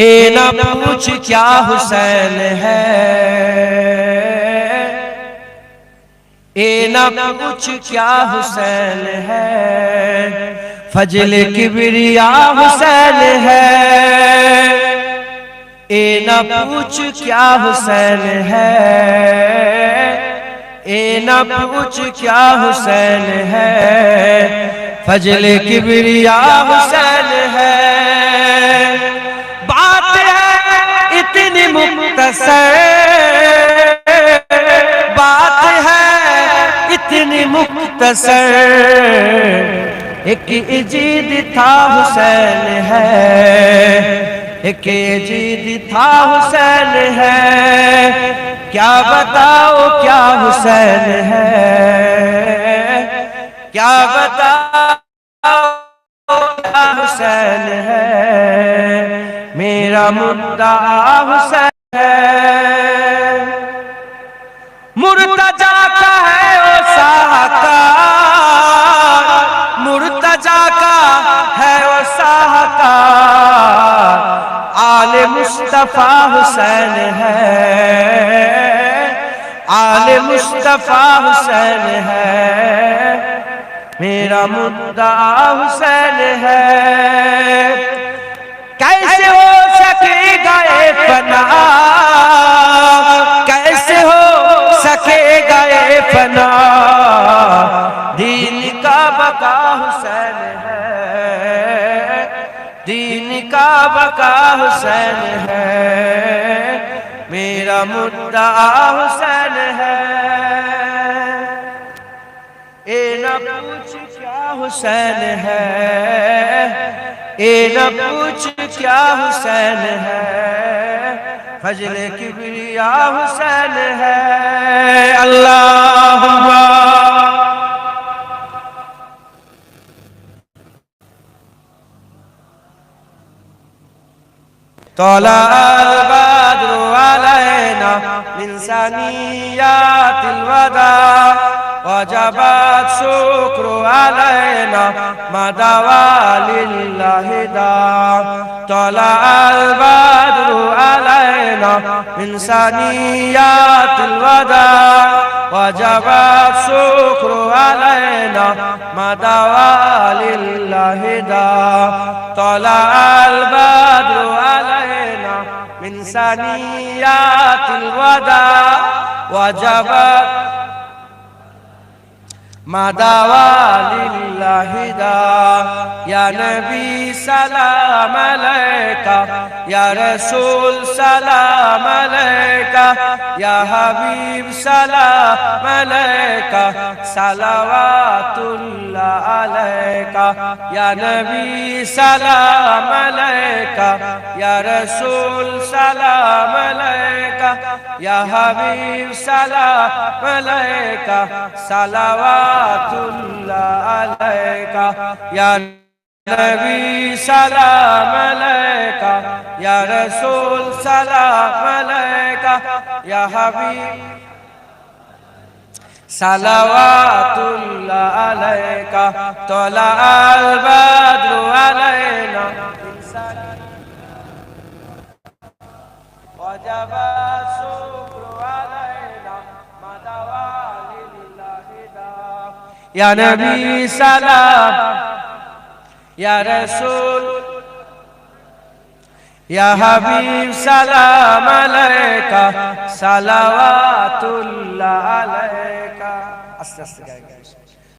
اے نہ پوچھ کیا حسین ہے پوچھ کیا حسین ہے فجل کبریا حسین ہے پوچھ کیا حسین ہے اے نہ پوچھ کیا حسین ہے فجل کبریا حسین حسین بات ہے اتنی مختصر ایک اجید تھا حسین ہے ایک اجید تھا حسین ہے کیا بتاؤ کیا حسین ہے کیا بتاؤ حسین ہے মেরা মুদ্দা হুসেন মুর্তজা কা হ্যায় ও সাহকার মুর্তজা কা হ্যায় ও সাহকার আলে মুস্তফা হুসেন হ্যায় আলে মুস্তফা হুসেন হ্যায় मेरा मुद्दा हुसैन है کیسے ہو سکے اے فنا کیسے ہو سکے اے فنا دین کا بقا حسین ہے دین کا بقا حسین ہے میرا مدعا حسین ہے اے نہ پوچھ کیا حسین ہے اے نہ پوچھ کیا حسین ہے فجر کی بریا حسین ہے اللہ ہوا تولا آل من ثنيات الوداع وجبت شكر علينا ما دعا لله دا طلع البدر علينا من ثنيات الوداع وجبت شكر علينا ما دعا لله دا طلع البدر ثنيات الوداع وجبت ما دعوى لله دا يا نبي سلام عليك یا رسول سلام علیکہ یا حبیب سلام علیکہ صلوات اللہ علیکہ یا نبی سلام علیکہ یا رسول سلام علیکہ یا حبیب سلام علیکہ صلوات اللہ علیکہ یا نبی سلام علیکہ یا رسول سلام علیکہ یا حبیب صلوات اللہ علیکہ طلع البدر علینا وجب الصبر علینا مدوال اللہ دا یا نبی سلام ইয়া রাসূল ইয়া হাবিব সালাম আলাইকা সালাওয়াতুল্লাহ আলাইকা আস্তে আস্তে